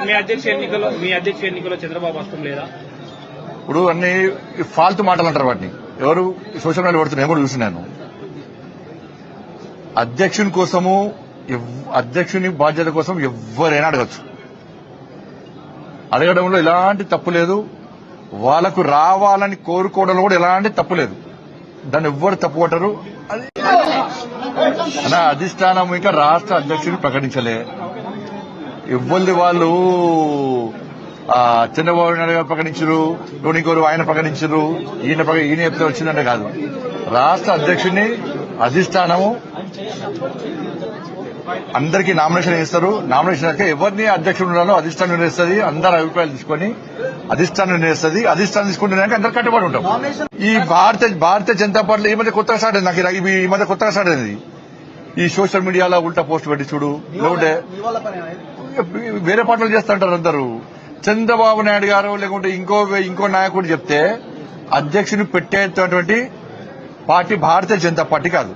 అధ్యక్ష ఎన్నికలో మీ అధ్యక్ష ఎన్నికలో చంద్రబాబు లేదా? ఇప్పుడు అన్ని ఫాల్తు మాటలు అంటారు వాటిని. ఎవరు సోషల్ మీడియా పడుతున్నాయి కూడా చూసినాను అధ్యక్షుని కోసము అధ్యక్షుని బాధ్యత కోసం ఎవరైనా అడగచ్చు. అడగడంలో ఎలాంటి తప్పు లేదు. వాళ్ళకు రావాలని కోరుకోవడంలో కూడా ఎలాంటి తప్పు లేదు. దాన్ని ఎవ్వరు తప్పు కొట్టరు. నా అధిష్టానం ఇంకా రాష్ట్ర అధ్యక్షుని ప్రకటించలే. ఇవ్వల్ది వాళ్ళు. ఆ, చంద్రబాబు నాయుడు గారు ప్రకటించరు లోనికోరు ఆయన ప్రకటించరు ఈయన ఈయన చెప్తే వచ్చిందంటే కాదు. రాష్ట్ర అధ్యక్షుడిని అధిష్టానము అందరికీ నామినేషన్ ఇస్తారు నామినేషన్ అయితే ఎవరిని అధ్యక్షుడు ఉండాలో అధిష్టానం నిర్ణయిస్తుంది అందరి అభిప్రాయాలు తీసుకొని అధిష్టానం నిర్ణయిస్తుంది అధిష్టానం తీసుకుంటే అందరు కట్టుబడి ఉంటాం. ఈ భారత భారతీయ జనతా పార్టీ ఈ మధ్య కొత్తగా స్టార్ట్ అయింది నాకు ఈ మధ్య కొత్తగా స్టార్ట్ అయింది. ఈ సోషల్ మీడియాలో ఉల్టా పోస్ట్ పెట్టి చూడు. లేకుంటే వేరే పార్టీలు చేస్తుంటారు అందరూ. చంద్రబాబు నాయుడు గారు లేకుంటే ఇంకో ఇంకో నాయకుడు చెప్తే అధ్యక్షుని పెట్టేటటువంటి పార్టీ భారతీయ జనతా పార్టీ కాదు.